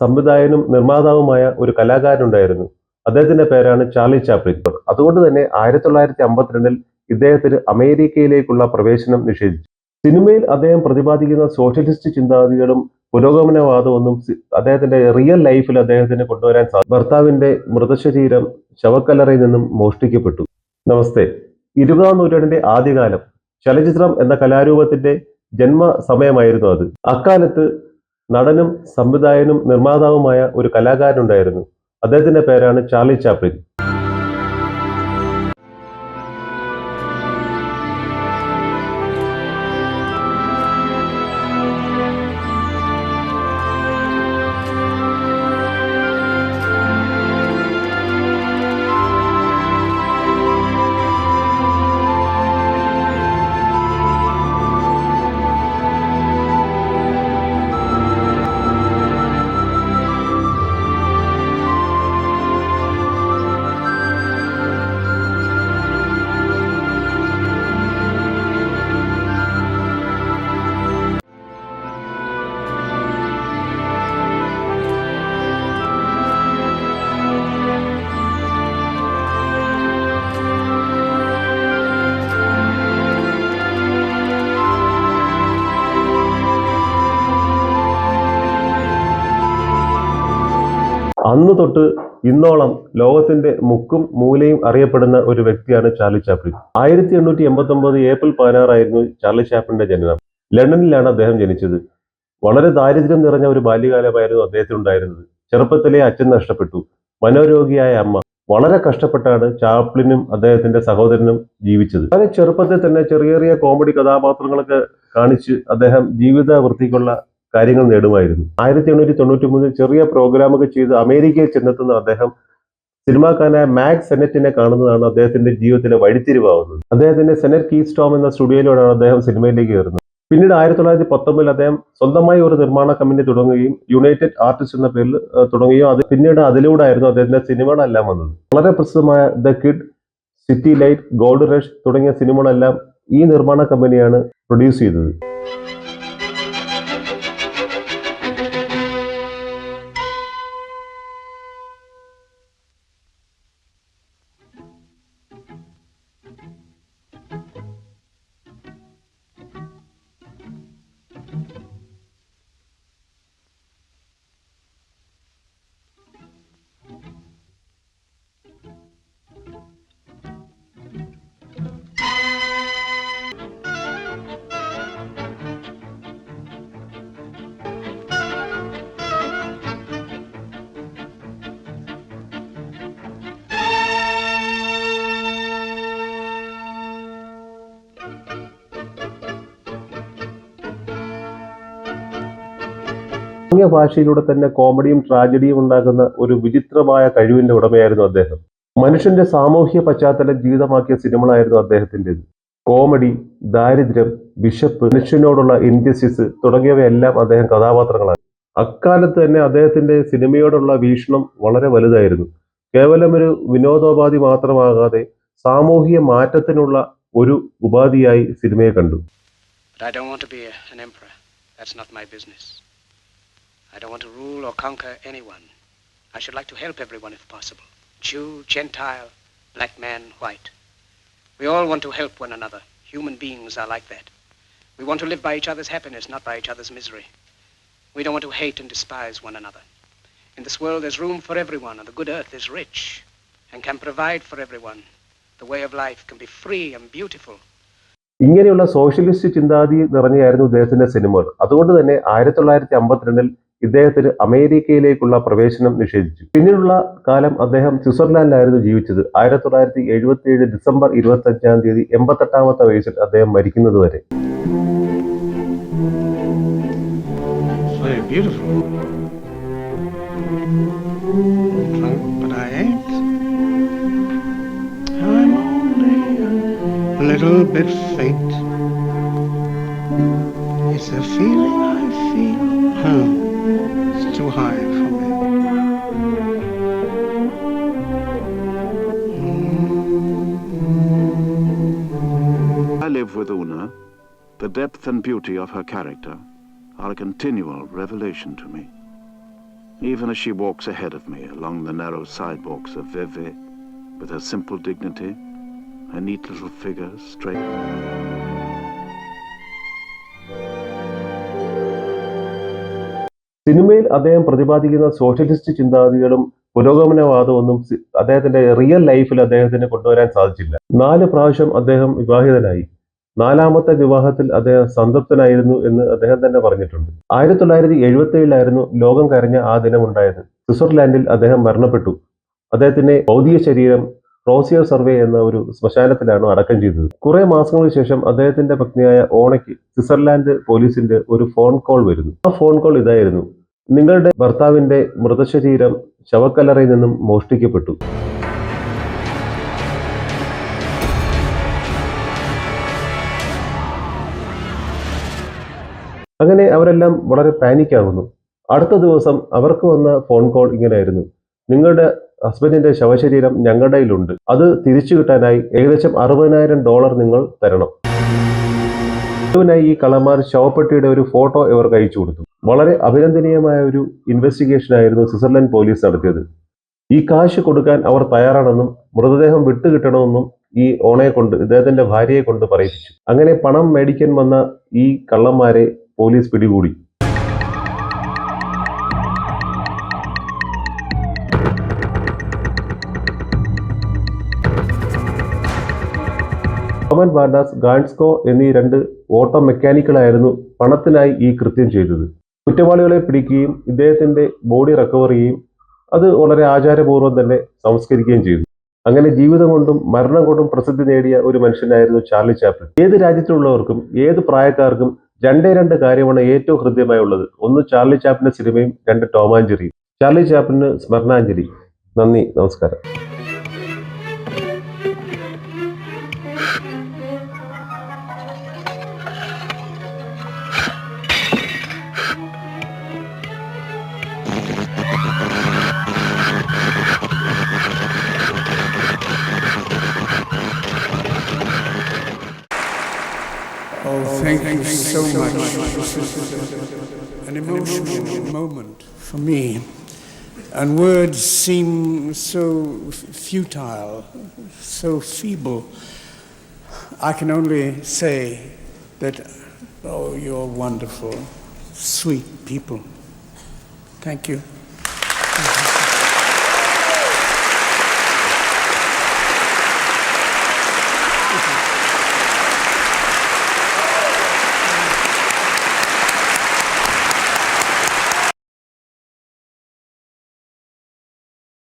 സംവിധായകനും നിർമ്മാതാവുമായ ഒരു കലാകാരനുണ്ടായിരുന്നു. അദ്ദേഹത്തിന്റെ പേരാണ് ചാർലി ചാപ്ലിൻ. അതുകൊണ്ട് തന്നെ ആയിരത്തി തൊള്ളായിരത്തി അമ്പത്തിരണ്ടിൽ ഇദ്ദേഹത്തിന് അമേരിക്കയിലേക്കുള്ള പ്രവേശനം നിഷേധിച്ചു. സിനിമയിൽ അദ്ദേഹം പ്രതിപാദിക്കുന്ന സോഷ്യലിസ്റ്റ് ചിന്താഗതികളും പുരോഗമനവാദമൊന്നും അദ്ദേഹത്തിന്റെ റിയൽ ലൈഫിൽ അദ്ദേഹത്തിന് കൊണ്ടുവരാൻ സാധിക്കും ഭർത്താവിന്റെ മൃതശരീരം ശവക്കല്ലറയിൽ നിന്നും മോഷ്ടിക്കപ്പെട്ടു. നമസ്തേ. ഇരുപതാം നൂറ്റാണ്ടിന്റെ ആദ്യകാലം ചലച്ചിത്രം എന്ന കലാരൂപത്തിന്റെ ജന്മ സമയമായിരുന്നു അത്. അക്കാലത്ത് നടനും സംവിധായകനും നിർമ്മാതാവുമായ ഒരു കലാകാരനുണ്ടായിരുന്നു. അദ്ദേഹത്തിന്റെ പേരാണ് ചാർലി ചാപ്ലിൻ. അന്ന് തൊട്ട് ഇന്നോളം ലോകത്തിന്റെ മുക്കും മൂലയും അറിയപ്പെടുന്ന ഒരു വ്യക്തിയാണ് ചാർലി ചാപ്ലിൻ. ആയിരത്തി എണ്ണൂറ്റി എൺപത്തി ഒമ്പത് ഏപ്രിൽ പതിനാറായിരുന്നു ചാർലി ചാപ്ലിന്റെ ജനനം. ലണ്ടനിലാണ് അദ്ദേഹം ജനിച്ചത്. വളരെ ദാരിദ്ര്യം നിറഞ്ഞ ഒരു ബാല്യകാലമായിരുന്നു അദ്ദേഹത്തിന് ഉണ്ടായിരുന്നത് ചെറുപ്പത്തിലെ അച്ഛൻ നഷ്ടപ്പെട്ടു. മനോരോഗിയായ അമ്മ. വളരെ കഷ്ടപ്പെട്ടാണ് ചാപ്ലിനും അദ്ദേഹത്തിന്റെ സഹോദരനും ജീവിച്ചത്. വളരെ ചെറുപ്പത്തിൽ തന്നെ ചെറിയ ചെറിയ കോമഡി കഥാപാത്രങ്ങളൊക്കെ കാണിച്ച് അദ്ദേഹം ജീവിത വൃത്തിക്കുള്ള കാര്യങ്ങൾ നേടുമായിരുന്നു. ആയിരത്തി എണ്ണൂറ്റി തൊണ്ണൂറ്റി മൂന്നിൽ ചെറിയ പ്രോഗ്രാമൊക്കെ ചെയ്ത് അമേരിക്കയിൽ ചെന്നെത്തുന്ന അദ്ദേഹം സിനിമാക്കാരനായ മാക് സെനറ്റിനെ കാണുന്നതാണ് അദ്ദേഹത്തിന്റെ ജീവിതത്തിലെ വഴിത്തിരിവാകുന്നത് അദ്ദേഹത്തിന്റെ സെനറ്റ് കീ സ്റ്റോം എന്ന സ്റ്റുഡിയോയിലൂടെയാണ് അദ്ദേഹം സിനിമയിലേക്ക് കയറുന്നത്. പിന്നീട് ആയിരത്തി തൊള്ളായിരത്തി പത്തൊമ്പതിൽ അദ്ദേഹം സ്വന്തമായി ഒരു നിർമ്മാണ കമ്പനി തുടങ്ങുകയും യുണൈറ്റഡ് ആർട്ടിസ്റ്റ് എന്ന പേരിൽ തുടങ്ങുകയും അത് പിന്നീട് അതിലൂടെ ആയിരുന്നു അദ്ദേഹത്തിന്റെ സിനിമകളെല്ലാം വന്നത്. വളരെ പ്രസിദ്ധമായ the Kid City Light Gold Rush തുടങ്ങിയ സിനിമകളെല്ലാം ഈ നിർമ്മാണ കമ്പനിയാണ് പ്രൊഡ്യൂസ് ചെയ്തത്. ആംഗ്യ ഭാഷയിലൂടെ തന്നെ കോമഡിയും ട്രാജഡിയും ഉണ്ടാക്കുന്ന ഒരു വിചിത്രമായ കഴിവിന്റെ ഉടമയായിരുന്നു അദ്ദേഹം. മനുഷ്യന്റെ സാമൂഹ്യ പശ്ചാത്തലം ജീവിതമാക്കിയ സിനിമകളായിരുന്നു അദ്ദേഹത്തിന്റെത് കോമഡി ദാരിദ്ര്യം ബിഷപ്പ് മനുഷ്യനോടുള്ള ഇൻജസ്റ്റിസ് തുടങ്ങിയവയെല്ലാം അദ്ദേഹം കഥാപാത്രങ്ങളാണ് അക്കാലത്ത് തന്നെ അദ്ദേഹത്തിന്റെ സിനിമയോടുള്ള വീക്ഷണം വളരെ വലുതായിരുന്നു. കേവലം ഒരു വിനോദോപാധി മാത്രമാകാതെ സാമൂഹിക മാറ്റത്തിനുള്ള ഒരു ഉപാധിയായി സിനിമയെ കണ്ടു. But I don't want to be an emperor. That's not my business. I don't want to rule or conquer anyone. I should like to help everyone if possible Jew, Gentile, black man, white. We all want to help one another. Human beings are like that. We want to live by each other's happiness, not by each other's misery. We don't want to hate and despise one another. In this world, there's room for everyone, and the good earth is rich and can provide for everyone. The way of life can be free and beautiful. ഇങ്ങനെയുള്ള socialist ചിന്താഗതി നിറഞ്ഞായിരുന്നു ഇദ്ദേഹത്തിന്റെ സിനിമകൾ അതുകൊണ്ട് തന്നെ ആയിരത്തി തൊള്ളായിരത്തി അമ്പത്തിരണ്ടിൽ ഇദ്ദേഹത്തിന് അമേരിക്കയിലേക്കുള്ള പ്രവേശനം നിഷേധിച്ചു. പിന്നീടുള്ള കാലം അദ്ദേഹം സ്വിറ്റ്സർലാൻഡിലായിരുന്നു ജീവിച്ചത്. ആയിരത്തി തൊള്ളായിരത്തി എഴുപത്തി ഏഴ് ഡിസംബർ ഇരുപത്തി അഞ്ചാം തീയതി എൺപത്തെട്ടാമത്തെ വയസ്സിൽ അദ്ദേഹം മരിക്കുന്നത് വരെ. Little bit faint. Depth and beauty of her character are a continual revelation to me. even as she walks ahead of me along the narrow sidewalks of Vevey with her simple dignity, her neat little figure straight. സിനിമയിൽ അദ്ദേഹം പ്രതിപാദിക്കുന്ന socialist ചിന്താഗതികളും പുരോഗമനവാദമൊന്നും ഒന്നും അദ്ദേഹത്തിന്റെ real ലൈഫിൽ അദ്ദേഹത്തിന് കൊണ്ടുവരാൻ സാധിച്ചില്ല നാല് പ്രാവശ്യം അദ്ദേഹം വിവാഹിതനായി നാലാമത്തെ വിവാഹത്തിൽ അദ്ദേഹം സംതൃപ്തനായിരുന്നു എന്ന് അദ്ദേഹം തന്നെ പറഞ്ഞിട്ടുണ്ട്. ആയിരത്തി തൊള്ളായിരത്തി എഴുപത്തി ഏഴിലായിരുന്നു ലോകം കരഞ്ഞ ആ ദിനമുണ്ടായത്. സ്വിറ്റ്സർലാൻഡിൽ അദ്ദേഹം മരണപ്പെട്ടു. അദ്ദേഹത്തിന്റെ ഭൗതിക ശരീരം റോസിയർ സർവേ എന്ന ഒരു ശ്മശാനത്തിലാണ് അടക്കം ചെയ്തത്. കുറെ മാസങ്ങൾക്ക് ശേഷം അദ്ദേഹത്തിന്റെ പത്നിയായ ഓണയ്ക്ക് സ്വിറ്റ്സർലാൻഡ് പോലീസിന്റെ ഒരു ഫോൺ കോൾ വരുന്നു. ആ ഫോൺ കോൾ ഇതായിരുന്നു. നിങ്ങളുടെ ഭർത്താവിന്റെ മൃതശരീരം ശവക്കല്ലറയിൽ നിന്നും മോഷ്ടിക്കപ്പെട്ടു. അങ്ങനെ അവരെല്ലാം വളരെ പാനിക് ആകുന്നു അടുത്ത ദിവസം അവർക്ക് വന്ന ഫോൺ കോൾ ഇങ്ങനെയായിരുന്നു. നിങ്ങളുടെ ഹസ്ബൻഡിന്റെ ശവശരീരം ഞങ്ങളുടെ കയ്യിലുണ്ട്. അത് തിരിച്ചു കിട്ടാനായി ഏകദേശം അറുപതിനായിരം ഡോളർ നിങ്ങൾ തരണം. ഇതിനായി ഈ കള്ളന്മാർ ശവപ്പെട്ടിയുടെ ഒരു ഫോട്ടോ ഇവർക്ക് അയച്ചു കൊടുത്തു. വളരെ അഭിനന്ദനീയമായ ഒരു ഇൻവെസ്റ്റിഗേഷൻ ആയിരുന്നു സ്വിറ്റ്സർലൻഡ് പോലീസ് നടത്തിയത്. ഈ കാശ് കൊടുക്കാൻ അവർ തയ്യാറാണെന്നും മൃതദേഹം വിട്ടുകിട്ടണമെന്നും ഈ ഓണയെ കൊണ്ട് ഇദ്ദേഹത്തിന്റെ ഭാര്യയെ കൊണ്ട് പറയിപ്പിച്ചു. അങ്ങനെ പണം മേടിക്കാൻ വന്ന ഈ കള്ളന്മാരെ പോലീസ് പിടികൂടി. റോമൻ വാർഡാസ് ഗാൻസ്കോ എന്നീ രണ്ട് ഓട്ടോ മെക്കാനിക്കുകളായിരുന്നു പണത്തിനായി ഈ കൃത്യം ചെയ്തത്. കുറ്റവാളികളെ പിടിക്കുകയും ഇദ്ദേഹത്തിന്റെ ബോഡി റിക്കവർ ചെയ്യുകയും അത് വളരെ ആചാരപൂർവം തന്നെ സംസ്കരിക്കുകയും ചെയ്തു. അങ്ങനെ ജീവിതം കൊണ്ടും മരണം കൊണ്ടും പ്രസിദ്ധി നേടിയ ഒരു മനുഷ്യനായിരുന്നു ചാർലി ചാപ്ലിൻ. ഏത് രാജ്യത്തുള്ളവർക്കും ഏത് പ്രായക്കാർക്കും രണ്ടേ രണ്ട് കാര്യമാണ് ഏറ്റവും ഹൃദ്യമായി ഉള്ളത് ഒന്ന് ചാർലി ചാപ്പിന്റെ സിനിമയും രണ്ട് ടോമാഞ്ചെറിയും ചാർലി ചാപ്പിന് സ്മരണാഞ്ജലി. നന്ദി നമസ്കാരം. Thank, you so much. An emotional moment for me. And words seem so futile, so feeble. I can only say that, oh, you're wonderful, sweet people. Thank you.